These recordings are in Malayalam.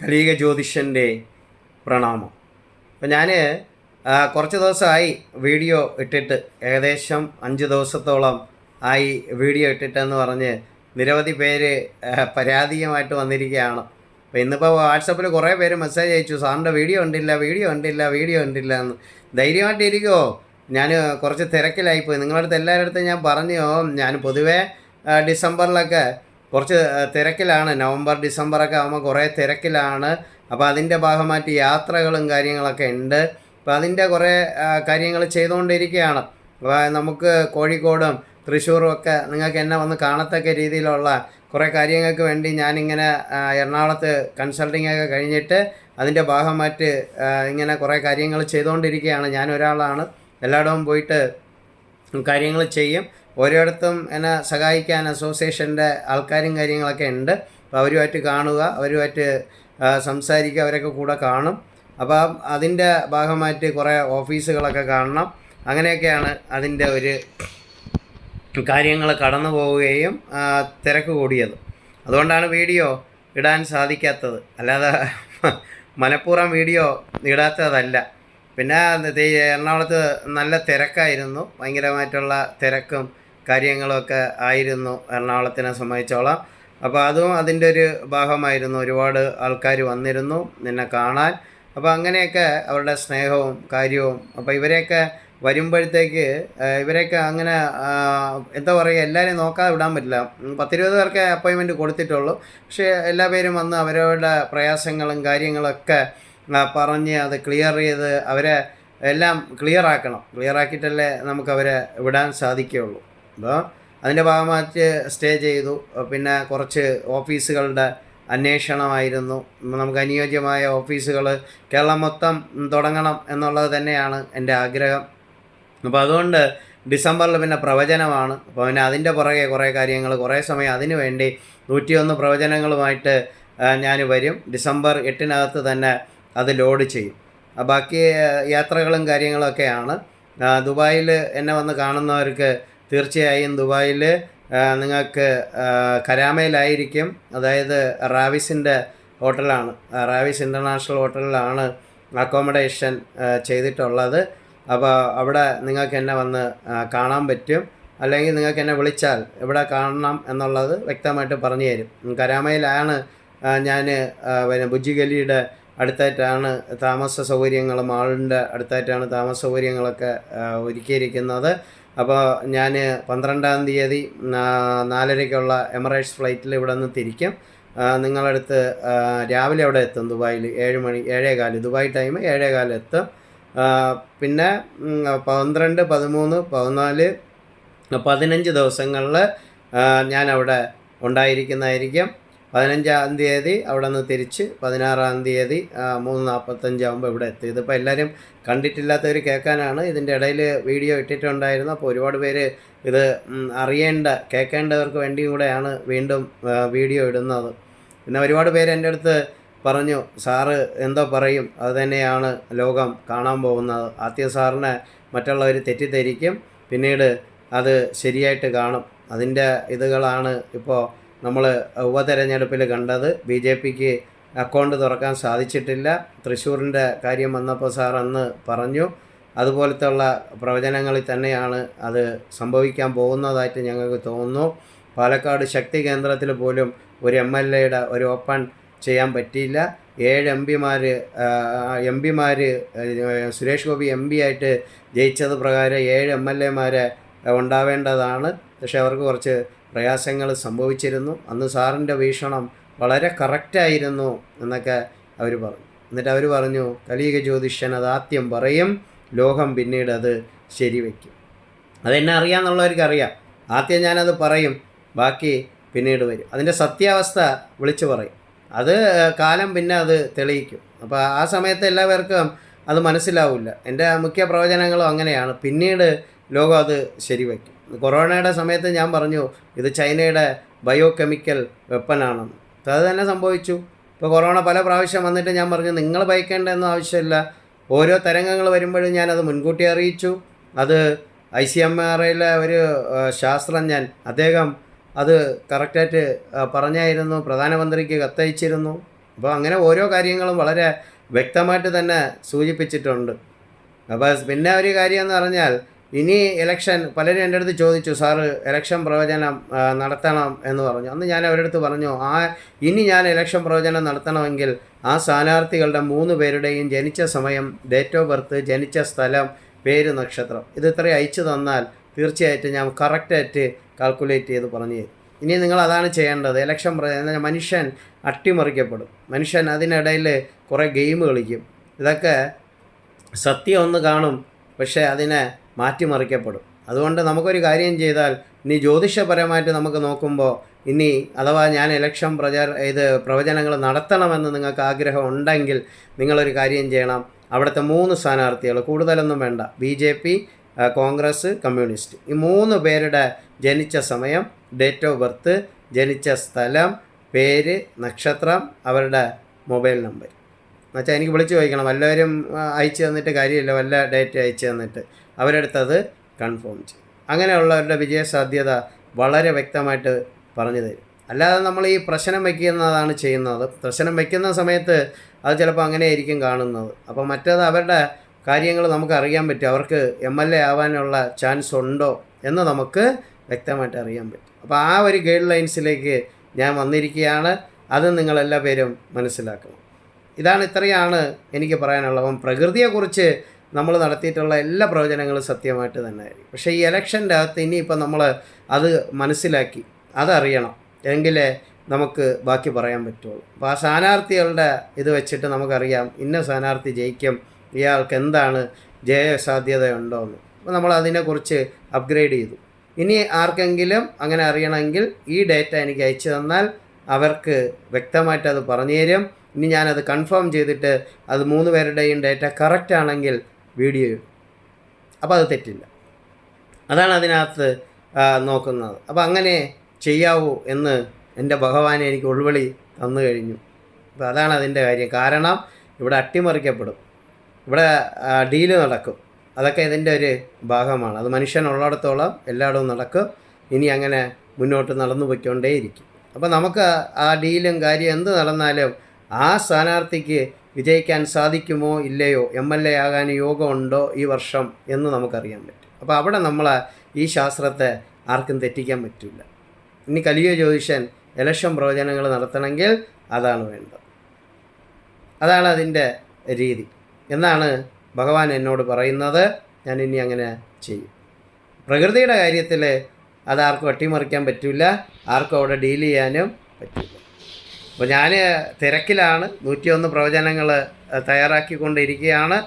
കലീക ജ്യോതിഷന്റെ പ്രണാമം. അപ്പം ഞാൻ കുറച്ച് ദിവസമായി വീഡിയോ ഇട്ടിട്ട് ഏകദേശം അഞ്ച് ദിവസത്തോളം ആയി വീഡിയോ ഇട്ടിട്ടെന്ന് പറഞ്ഞ് നിരവധി പേര് പരാതിയുമായിട്ട് വന്നിരിക്കുകയാണ്. അപ്പോൾ ഇന്നിപ്പോൾ വാട്സപ്പിൽ കുറേ പേര് മെസ്സേജ് അയച്ചു സാറിന്റെ വീഡിയോ ഉണ്ടില്ല വീഡിയോ ഉണ്ടില്ല വീഡിയോ ഉണ്ടില്ല എന്ന്. ധൈര്യമായിട്ട് ഇരിക്കുമോ ഞാൻ കുറച്ച് തിരക്കിലായിപ്പോയി. നിങ്ങളുടെ അടുത്ത് എല്ലാവരുടെ അടുത്തും ഞാൻ പറഞ്ഞു ഞാൻ പൊതുവേ ഡിസംബറിലൊക്കെ കുറച്ച് തിരക്കിലാണ്. നവംബർ ഡിസംബറൊക്കെ ആകുമ്പോൾ കുറേ തിരക്കിലാണ്. അപ്പോൾ അതിന്റെ ഭാഗമായിട്ട് യാത്രകളും കാര്യങ്ങളൊക്കെ ഉണ്ട്. അപ്പോൾ അതിന്റെ കുറേ കാര്യങ്ങൾ ചെയ്തുകൊണ്ടിരിക്കുകയാണ്. അപ്പോൾ നമുക്ക് കോഴിക്കോടും തൃശ്ശൂറും ഒക്കെ നിങ്ങൾക്ക് എന്നെ വന്ന് കാണത്തക്ക രീതിയിലുള്ള കുറേ കാര്യങ്ങൾക്ക് വേണ്ടി ഞാനിങ്ങനെ എറണാകുളത്ത് കൺസൾട്ടിംഗ് ഒക്കെ കഴിഞ്ഞിട്ട് അതിന്റെ ഭാഗമായിട്ട് ഇങ്ങനെ കുറേ കാര്യങ്ങൾ ചെയ്തുകൊണ്ടിരിക്കുകയാണ്. ഞാൻ ഒരാളാണ്. എല്ലായിടവും പോയിട്ട് കാര്യങ്ങൾ ചെയ്യും. ഓരോരുത്തും എന്നെ സഹായിക്കാൻ അസോസിയേഷന്റെ ആൾക്കാരും കാര്യങ്ങളൊക്കെ ഉണ്ട്. അപ്പോൾ അവരുമായിട്ട് കാണുക അവരുമായിട്ട് സംസാരിക്കുക അവരൊക്കെ കൂടെ കാണും. അപ്പോൾ അതിന്റെ ഭാഗമായിട്ട് കുറേ ഓഫീസുകളൊക്കെ കാണണം. അങ്ങനെയൊക്കെയാണ് അതിന്റെ ഒരു കാര്യങ്ങൾ കടന്നു പോവുകയും തിരക്ക് കൂടിയത്. അതുകൊണ്ടാണ് വീഡിയോ ഇടാൻ സാധിക്കാത്തത്. അല്ലാതെ മനഃപൂർവം വീഡിയോ ഇടാത്തതല്ല. പിന്നെ എറണാകുളത്ത് നല്ല തിരക്കായിരുന്നു. ഭയങ്കരമായിട്ടുള്ള തിരക്കും കാര്യങ്ങളൊക്കെ ആയിരുന്നു എറണാകുളത്തിനെ സംബന്ധിച്ചോളം. അപ്പോൾ അതും അതിന്റെ ഒരു ഭാഗമായിരുന്നു. ഒരുപാട് ആൾക്കാർ വന്നിരുന്നു നിന്നെ കാണാൻ. അപ്പോൾ അങ്ങനെയൊക്കെ അവരുടെ സ്നേഹവും കാര്യവും അപ്പോൾ ഇവരെയൊക്കെ വരുമ്പോഴത്തേക്ക് ഇവരെയൊക്കെ അങ്ങനെ എന്താ പറയുക എല്ലാവരെയും നോക്കാതെ വിടാൻ പറ്റില്ല. പത്തിരുപത് പേർക്ക് അപ്പോയിൻമെന്റ് കൊടുത്തിട്ടുള്ളൂ. പക്ഷേ എല്ലാ പേരും വന്ന് അവരവരുടെ പ്രയാസങ്ങളും കാര്യങ്ങളൊക്കെ പറഞ്ഞ് അത് ക്ലിയർ ചെയ്ത് അവരെ എല്ലാം ക്ലിയർ ആക്കണം ക്ലിയർ ആക്കിയിട്ടല്ലേ നമുക്ക് അവരെ വിടാൻ സാധിക്കുകയുള്ളൂ. അപ്പോൾ അതിന്റെ ഭാഗമായിട്ട് സ്റ്റേ ചെയ്തു. പിന്നെ കുറച്ച് ഓഫീസുകളുടെ അന്വേഷണമായിരുന്നു. നമുക്ക് അനുയോജ്യമായ ഓഫീസുകൾ കേരളം മൊത്തം തുടങ്ങണം എന്നുള്ളത് തന്നെയാണ് എന്റെ ആഗ്രഹം. അപ്പോൾ അതുകൊണ്ട് ഡിസംബറിൽ പിന്നെ പ്രവചനമാണ്. അപ്പോൾ പിന്നെ അതിന്റെ പുറകെ കുറേ കാര്യങ്ങൾ കുറേ സമയം അതിനു വേണ്ടി നൂറ്റിയൊന്ന് പ്രവചനങ്ങളുമായിട്ട് ഞാൻ വരും. ഡിസംബർ എട്ടിനകത്ത് തന്നെ അത് ലോഡ് ചെയ്യും. ബാക്കി യാത്രകളും കാര്യങ്ങളൊക്കെയാണ്. ദുബായിൽ എന്നെ വന്ന് കാണുന്നവർക്ക് തീർച്ചയായും ദുബായിൽ നിങ്ങൾക്ക് കരാമയിലായിരിക്കും. അതായത് റാവിസിന്റെ ഹോട്ടലാണ് റാവിസ് ഇന്റർനാഷണൽ ഹോട്ടലിലാണ് അക്കോമഡേഷൻ ചെയ്തിട്ടുള്ളത്. അപ്പോൾ അവിടെ നിങ്ങൾക്ക് എന്നെ വന്ന് കാണാൻ പറ്റും. അല്ലെങ്കിൽ നിങ്ങൾക്ക് എന്നെ വിളിച്ചാൽ എവിടെ കാണണം എന്നുള്ളത് വ്യക്തമായിട്ട് പറഞ്ഞു തരും. കരാമയിലാണ് ഞാൻ പിന്നെ ബുജ്ജിഗലിയുടെ അടുത്തായിട്ടാണ് താമസ സൗകര്യങ്ങൾ മാളിന്റെ അടുത്തായിട്ടാണ് താമസ സൗകര്യങ്ങളൊക്കെ ഒരുക്കിയിരിക്കുന്നത്. അപ്പോൾ ഞാൻ പന്ത്രണ്ടാം തീയതി നാലരയ്ക്കുള്ള എമിറേറ്റ്സ് ഫ്ലൈറ്റിൽ ഇവിടെ നിന്ന് തിരിക്കും. നിങ്ങളടുത്ത് രാവിലെ അവിടെ എത്തും ദുബായിൽ ഏഴ് മണി ഏഴേകാൽ ദുബായ് ടൈം ഏഴേകാൽ എത്തും. പിന്നെ പന്ത്രണ്ട് പതിമൂന്ന് പതിനാല് പതിനഞ്ച് ദിവസങ്ങളിൽ ഞാൻ അവിടെ ഉണ്ടായിരിക്കുന്നതായിരിക്കും. പതിനഞ്ചാം തീയതി അവിടെ നിന്ന് തിരിച്ച് പതിനാറാം തീയതി മൂന്ന് നാൽപ്പത്തഞ്ചാകുമ്പോൾ ഇവിടെ എത്തി. ഇതിപ്പോൾ എല്ലാവരും കണ്ടിട്ടില്ലാത്തവർ കേൾക്കാനാണ്. ഇതിന്റെ ഇടയിൽ വീഡിയോ ഇട്ടിട്ടുണ്ടായിരുന്നു. അപ്പോൾ ഒരുപാട് പേര് ഇത് അറിയേണ്ട കേൾക്കേണ്ടവർക്ക് വേണ്ടിയും കൂടെയാണ് വീണ്ടും വീഡിയോ ഇടുന്നത്. പിന്നെ ഒരുപാട് പേര് എന്റെ അടുത്ത് പറഞ്ഞു സാറ് എന്തോ പറയും. അത് തന്നെയാണ് ലോകം കാണാൻ പോകുന്നത്. ആദ്യം സാറിനെ മറ്റുള്ളവർ തെറ്റിദ്ധരിക്കും. പിന്നീട് അത് ശരിയായിട്ട് കാണും. അതിന്റെ ഇതുകളാണ് ഇപ്പോൾ നമ്മൾ ഉപതെരഞ്ഞെടുപ്പിൽ കണ്ടത് ബി ജെ പിക്ക് അക്കൗണ്ട് തുറക്കാൻ സാധിച്ചിട്ടില്ല. തൃശ്ശൂരിന്റെ കാര്യം വന്നപ്പോൾ സാർ അന്ന് പറഞ്ഞു അതുപോലത്തെ ഉള്ള പ്രവചനങ്ങളിൽ തന്നെയാണ് അത് സംഭവിക്കാൻ പോകുന്നതായിട്ട് ഞങ്ങൾക്ക് തോന്നുന്നു. പാലക്കാട് ശക്തി കേന്ദ്രത്തിൽ പോലും ഒരു എം എൽ എയുടെ ഒരു ഓപ്പൺ ചെയ്യാൻ പറ്റിയില്ല. ഏഴ് എം പിമാർ എം പിമാർ സുരേഷ് ഗോപി എം പി ആയിട്ട് ജയിച്ചത് പ്രകാരം ഏഴ് എം എൽ എമാരെ ഉണ്ടാവേണ്ടതാണ്. പക്ഷേ അവർക്ക് കുറച്ച് പ്രയാസങ്ങൾ സംഭവിച്ചിരുന്നു. അന്ന് സാറിന്റെ വീക്ഷണം വളരെ കറക്റ്റായിരുന്നു എന്നൊക്കെ അവർ പറഞ്ഞു. എന്നിട്ട് അവർ പറഞ്ഞു കലിയുഗ ജ്യോതിഷൻ അത് ആദ്യം പറയും ലോകം പിന്നീട് അത് ശരിവെക്കും. അതെന്നെ അറിയാമെന്നുള്ളവർക്ക് അറിയാം. ആദ്യം ഞാനത് പറയും ബാക്കി പിന്നീട് വരും. അതിന്റെ സത്യാവസ്ഥ വിളിച്ചു പറയും. അത് കാലം പിന്നെ അത് തെളിയിക്കും. അപ്പോൾ ആ സമയത്ത് എല്ലാവർക്കും അത് മനസ്സിലാവില്ല. എന്റെ മുഖ്യ പ്രവചനങ്ങളും അങ്ങനെയാണ്. പിന്നീട് ലോകം അത് ശരിവയ്ക്കും കൊറോണയുടെ സമയത്ത് ഞാൻ പറഞ്ഞു ഇത് ചൈനയുടെ ബയോ കെമിക്കൽ വെപ്പനാണെന്ന് അപ്പോൾ അത് തന്നെ സംഭവിച്ചു. ഇപ്പോൾ കൊറോണ പല പ്രാവശ്യം വന്നിട്ട് ഞാൻ പറഞ്ഞു നിങ്ങൾ ഭയക്കേണ്ടതെന്നും ആവശ്യമില്ല. ഓരോ തരംഗങ്ങൾ വരുമ്പോഴും ഞാനത് മുൻകൂട്ടി അറിയിച്ചു. അത് ഐ സി എം ആറിലെ ഒരു ശാസ്ത്രജ്ഞൻ അദ്ദേഹം അത് കറക്റ്റായിട്ട് പറഞ്ഞായിരുന്നു. പ്രധാനമന്ത്രിക്ക് കത്തയച്ചിരുന്നു. അപ്പോൾ അങ്ങനെ ഓരോ കാര്യങ്ങളും വളരെ വ്യക്തമായിട്ട് തന്നെ സൂചിപ്പിച്ചിട്ടുണ്ട്. അപ്പോൾ പിന്നെ ഒരു കാര്യം എന്ന് പറഞ്ഞാൽ ഇനി ഇലക്ഷൻ പലരും എന്റെ അടുത്ത് ചോദിച്ചു സാറ് ഇലക്ഷൻ പ്രവചനം നടത്തണം എന്ന് പറഞ്ഞു. അന്ന് ഞാൻ അവരുടെ അടുത്ത് പറഞ്ഞു ആ ഇനി ഞാൻ ഇലക്ഷൻ പ്രവചനം നടത്തണമെങ്കിൽ ആ സ്ഥാനാർത്ഥികളുടെ മൂന്ന് പേരുടെയും ജനിച്ച സമയം ഡേറ്റ് ഓഫ് ബർത്ത് ജനിച്ച സ്ഥലം പേര് നക്ഷത്രം. ഇത് ഇത്രയും അയച്ചു തന്നാൽ തീർച്ചയായിട്ടും ഞാൻ കറക്റ്റായിട്ട് കാൽക്കുലേറ്റ് ചെയ്ത് പറഞ്ഞു ഇനി നിങ്ങൾ അതാണ് ചെയ്യേണ്ടത്. ഇലക്ഷൻ പ്രവചനം മനുഷ്യൻ അട്ടിമറിക്കപ്പെടും. മനുഷ്യൻ അതിനിടയിൽ കുറേ ഗെയിം കളിക്കും. ഇതൊക്കെ സത്യം ഒന്ന് കാണും. പക്ഷേ അതിനെ മാറ്റിമറിക്കപ്പെടും. അതുകൊണ്ട് നമുക്കൊരു കാര്യം ചെയ്താൽ ഇനി ജ്യോതിഷപരമായിട്ട് നമുക്ക് നോക്കുമ്പോൾ ഇനി അഥവാ ഞാൻ ഇലക്ഷൻ പ്രചാര ഇത് പ്രവചനങ്ങൾ നടത്തണമെന്ന് നിങ്ങൾക്ക് ആഗ്രഹം ഉണ്ടെങ്കിൽ നിങ്ങളൊരു കാര്യം ചെയ്യണം. അവിടുത്തെ മൂന്ന് സ്ഥാനാർത്ഥികൾ കൂടുതലൊന്നും വേണ്ട. B J P Congress communist. ഈ മൂന്ന് പേരുടെ ജനിച്ച സമയം ഡേറ്റ് ഓഫ് ബർത്ത് ജനിച്ച സ്ഥലം പേര് നക്ഷത്രം അവരുടെ മൊബൈൽ നമ്പർ എന്നുവെച്ചാൽ എനിക്ക് വിളിച്ച് ചോദിക്കണം. വല്ലവരും അയച്ചു തന്നിട്ട് കാര്യമില്ല. വല്ല ഡേറ്റ് അയച്ചു തന്നിട്ട്. അവരെടുത്തത് കൺഫേം ചെയ്യും അങ്ങനെയുള്ളവരുടെ വിജയസാധ്യത വളരെ വ്യക്തമായിട്ട് പറഞ്ഞു തരും. അല്ലാതെ നമ്മൾ ഈ പ്രശ്നം വയ്ക്കുന്നതാണ് ചെയ്യുന്നത്. പ്രശ്നം വയ്ക്കുന്ന സമയത്ത് അത് ചിലപ്പോൾ അങ്ങനെയായിരിക്കും കാണുന്നത്. അപ്പോൾ മറ്റേത് അവരുടെ കാര്യങ്ങൾ നമുക്ക് അറിയാൻ പറ്റും. അവർക്ക് എം എൽ എ ആവാനുള്ള ചാൻസ് ഉണ്ടോ എന്ന് നമുക്ക് വ്യക്തമായിട്ട് അറിയാൻ പറ്റും. അപ്പോൾ ആ ഒരു ഗൈഡ് ലൈൻസിലേക്ക് ഞാൻ വന്നിരിക്കുകയാണ്. അത് നിങ്ങളെല്ലാ പേരും മനസ്സിലാക്കണം. ഇതാണ് ഇത്രയാണ് എനിക്ക് പറയാനുള്ളത്. അപ്പം പ്രകൃതിയെക്കുറിച്ച് നമ്മൾ നടത്തിയിട്ടുള്ള എല്ലാ പ്രവചനങ്ങളും സത്യമായിട്ട് തന്നെ ആയിരിക്കും. പക്ഷേ ഈ ഇലക്ഷന്റെ അകത്ത് ഇനിയിപ്പോൾ നമ്മൾ അത് മനസ്സിലാക്കി അതറിയണം. എങ്കിലേ നമുക്ക് ബാക്കി പറയാൻ പറ്റുള്ളൂ. അപ്പോൾ ആ സ്ഥാനാർത്ഥികളുടെ ഇത് വെച്ചിട്ട് നമുക്കറിയാം ഇന്ന സ്ഥാനാർത്ഥി ജയിക്കും ഇയാൾക്ക് എന്താണ് ജയസാധ്യതയുണ്ടോ എന്ന് അപ്പോൾ നമ്മൾ അതിനെക്കുറിച്ച് അപ്ഗ്രേഡ് ചെയ്തു. ഇനി ആർക്കെങ്കിലും അങ്ങനെ അറിയണമെങ്കിൽ ഈ ഡേറ്റ എനിക്ക് അയച്ചു തന്നാൽ അവർക്ക് വ്യക്തമായിട്ട് അത് പറഞ്ഞു തരും. ഇനി ഞാനത് കൺഫേം ചെയ്തിട്ട് അത് മൂന്ന് പേരുടെയും ഡേറ്റ കറക്റ്റ് ആണെങ്കിൽ വീഡിയോ ഇടും. അപ്പോൾ അത് തെറ്റില്ല. അതാണ് അതിനകത്ത് നോക്കുന്നത്. അപ്പോൾ അങ്ങനെ ചെയ്യാവൂ എന്ന് എന്റെ ഭഗവാനെ എനിക്ക് ഉൾവിളി തന്നു കഴിഞ്ഞു. അപ്പോൾ അതാണ് അതിന്റെ കാര്യം. കാരണം ഇവിടെ അട്ടിമറിക്കപ്പെടും. ഇവിടെ ഡീൽ നടക്കും. അതൊക്കെ ഇതിന്റെ ഒരു ഭാഗമാണ്. അത് മനുഷ്യനുള്ളിടത്തോളം എല്ലായിടവും നടക്കും. ഇനി അങ്ങനെ മുന്നോട്ട് നടന്നു പോയിക്കൊണ്ടേയിരിക്കും അപ്പോൾ നമുക്ക് ആ ഡീലും കാര്യം എന്ത് നടന്നാലും ആ സ്ഥാനാർത്ഥിക്ക് വിജയിക്കാൻ സാധിക്കുമോ ഇല്ലയോ എം എൽ എ ആകാൻ യോഗമുണ്ടോ ഈ വർഷം എന്ന് നമുക്കറിയാൻ പറ്റും. അപ്പോൾ അവിടെ നമ്മൾ ഈ ശാസ്ത്രത്തെ ആർക്കും തെറ്റിക്കാൻ പറ്റില്ല. ഇനി കലിയ ജ്യോതിഷൻ ഇലക്ഷൻ പ്രവചനങ്ങൾ നടത്തണമെങ്കിൽ അതാണ് വേണ്ടത്. അതാണ് അതിന്റെ രീതി. എന്നാണ് ഭഗവാൻ എന്നോട് പറയുന്നത്. ഞാൻ ഇനി അങ്ങനെ ചെയ്യും. പ്രകൃതിയുടെ കാര്യത്തിൽ അത് ആർക്കും അട്ടിമറിക്കാൻ പറ്റില്ല. ആർക്കും അവിടെ ഡീൽ ചെയ്യാനും പറ്റില്ല. അപ്പോൾ ഞാൻ തിരക്കിലാണ് നൂറ്റിയൊന്ന് പ്രവചനങ്ങൾ തയ്യാറാക്കിക്കൊണ്ടിരിക്കുകയാണ്.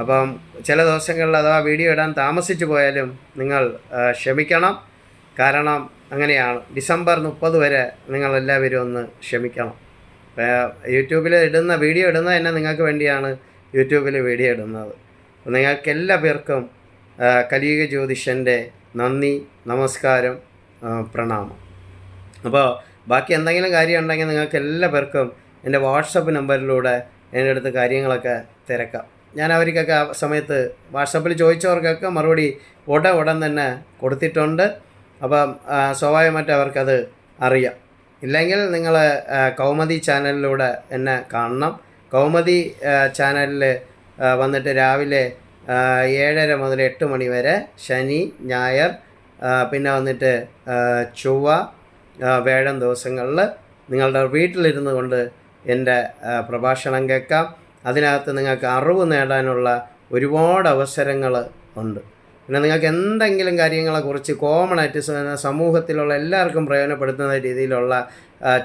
അപ്പം ചില ദിവസങ്ങളിൽ അഥവാ വീഡിയോ ഇടാൻ താമസിച്ചു പോയാലും നിങ്ങൾ ക്ഷമിക്കണം. കാരണം അങ്ങനെയാണ്. ഡിസംബർ മുപ്പത് വരെ നിങ്ങളെല്ലാവരും ഒന്ന് ക്ഷമിക്കണം. യൂട്യൂബിൽ ഇടുന്ന വീഡിയോ ഇടുന്നത് തന്നെ നിങ്ങൾക്ക് വേണ്ടിയാണ് യൂട്യൂബിൽ വീഡിയോ ഇടുന്നത്. അപ്പോൾ നിങ്ങൾക്ക് എല്ലാ പേർക്കും കലിയുഗ ജ്യോതിഷന്റെ നന്ദി നമസ്കാരം പ്രണാമം. അപ്പോൾ ബാക്കി എന്തെങ്കിലും കാര്യം ഉണ്ടെങ്കിൽ നിങ്ങൾക്ക് എല്ലാ പേർക്കും എന്റെ വാട്സപ്പ് നമ്പറിലൂടെ എന്റെ അടുത്ത് കാര്യങ്ങളൊക്കെ തിരക്കാം. ഞാൻ അവർക്കൊക്കെ ആ സമയത്ത് വാട്സപ്പിൽ ചോദിച്ചവർക്കൊക്കെ മറുപടി ഉടൻ ഉടൻ തന്നെ കൊടുത്തിട്ടുണ്ട്. അപ്പം സ്വാഭാവികമായിട്ട് അവർക്കത് അറിയാം. ഇല്ലെങ്കിൽ നിങ്ങൾ കൗമദി ചാനലിലൂടെ എന്നെ കാണണം. കൗമദി ചാനലിൽ വന്നിട്ട് രാവിലെ ഏഴര മുതൽ എട്ട് മണി വരെ ശനി ഞായർ പിന്നെ വന്നിട്ട് ചൊവ്വ വേഴം ദിവസങ്ങളിൽ നിങ്ങളുടെ വീട്ടിലിരുന്നു കൊണ്ട് എന്റെ പ്രഭാഷണം കേൾക്കാം. അതിനകത്ത് നിങ്ങൾക്ക് അറിവ് നേടാനുള്ള ഒരുപാട് അവസരങ്ങൾ ഉണ്ട്. പിന്നെ നിങ്ങൾക്ക് എന്തെങ്കിലും കാര്യങ്ങളെക്കുറിച്ച് കോമൺ ആയിട്ട് സമൂഹത്തിലുള്ള എല്ലാവർക്കും പ്രയോജനപ്പെടുത്തുന്ന രീതിയിലുള്ള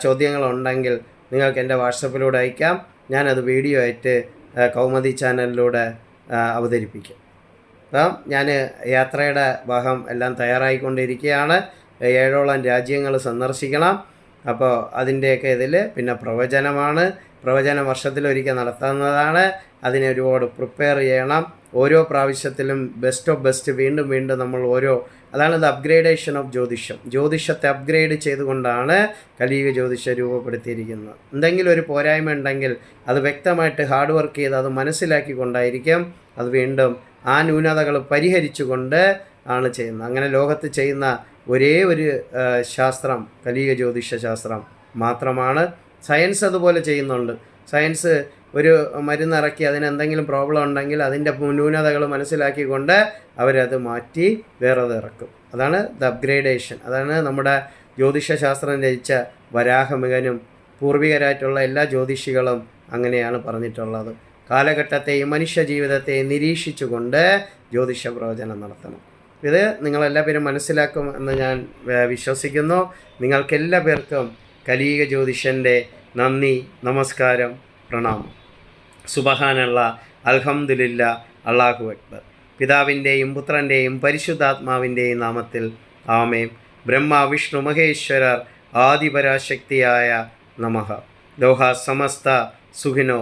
ചോദ്യങ്ങളുണ്ടെങ്കിൽ നിങ്ങൾക്ക് എന്റെ വാട്സപ്പിലൂടെ അയക്കാം. ഞാനത് വീഡിയോ ആയിട്ട് കൗമദി ചാനലിലൂടെ അവതരിപ്പിക്കും. അപ്പം ഞാൻ യാത്രയുടെ ഭാഗം എല്ലാം തയ്യാറായിക്കൊണ്ടിരിക്കുകയാണ്. ഏഴോളം രാജ്യങ്ങൾ സന്ദർശിക്കണം. അപ്പോൾ അതിന്റെയൊക്കെ ഇതിൽ പിന്നെ പ്രവചനമാണ്. പ്രവചനം വർഷത്തിലൊരിക്കൽ നടത്തുന്നതാണ്. അതിനെ ഒരുപാട് പ്രിപ്പയർ ചെയ്യണം. ഓരോ പ്രാവശ്യത്തിലും ബെസ്റ്റ് ഓഫ് ബെസ്റ്റ് വീണ്ടും വീണ്ടും നമ്മൾ ഓരോ അതാണ് ഇത് അപ്ഗ്രേഡേഷൻ ഓഫ് ജ്യോതിഷം. ജ്യോതിഷത്തെ അപ്ഗ്രേഡ് ചെയ്തുകൊണ്ടാണ് കലിയുഗ ജ്യോതിഷം രൂപപ്പെടുത്തിയിരിക്കുന്നത്. എന്തെങ്കിലും ഒരു പോരായ്മ ഉണ്ടെങ്കിൽ അത് വ്യക്തമായിട്ട് ഹാർഡ് വർക്ക് ചെയ്ത് അത് മനസ്സിലാക്കി കൊണ്ടായിരിക്കും അത് വീണ്ടും ആ ന്യൂനതകൾ പരിഹരിച്ചുകൊണ്ട് ആണ് ചെയ്യുന്നത്. അങ്ങനെ ലോകത്ത് ചെയ്യുന്ന ഒരേ ഒരു ശാസ്ത്രം കലിക ജ്യോതിഷ ശാസ്ത്രം മാത്രമാണ്. സയൻസ് അതുപോലെ ചെയ്യുന്നുണ്ട്. സയൻസ് ഒരു മരുന്നിറക്കി അതിന് എന്തെങ്കിലും പ്രോബ്ലം ഉണ്ടെങ്കിൽ അതിന്റെ ന്യൂനതകൾ മനസ്സിലാക്കിക്കൊണ്ട് അവരത് മാറ്റി വേറത് ഇറക്കും. അതാണ് ദ അപ്ഗ്രേഡേഷൻ അതാണ് നമ്മുടെ ജ്യോതിഷശാസ്ത്രം രചിച്ച വരാഹമികനും പൂർവികരായിട്ടുള്ള എല്ലാ ജ്യോതിഷികളും അങ്ങനെയാണ് പറഞ്ഞിട്ടുള്ളത്. കാലഘട്ടത്തെയും മനുഷ്യ ജീവിതത്തെയും നിരീക്ഷിച്ചുകൊണ്ട് ജ്യോതിഷ പ്രവചനം നടത്തണം. ഇത് നിങ്ങളെല്ലാ പേരും മനസ്സിലാക്കും എന്ന് ഞാൻ വിശ്വസിക്കുന്നു വിശ്വസിക്കുന്നു. നിങ്ങൾക്കെല്ലാ പേർക്കും കലീക ജ്യോതിഷന്റെ നന്ദി നമസ്കാരം പ്രണാമം. സുബഹാനുള്ള അൽഹംദുലില്ല അള്ളാഹു അക്ബർ. പിതാവിന്റെയും പുത്രന്റെയും പരിശുദ്ധാത്മാവിന്റെയും നാമത്തിൽ ആമേം ബ്രഹ്മ വിഷ്ണു മഹേശ്വരർ ആദിപരാശക്തിയായ നമഃ ലോഹ സമസ്ത സുഖിനോ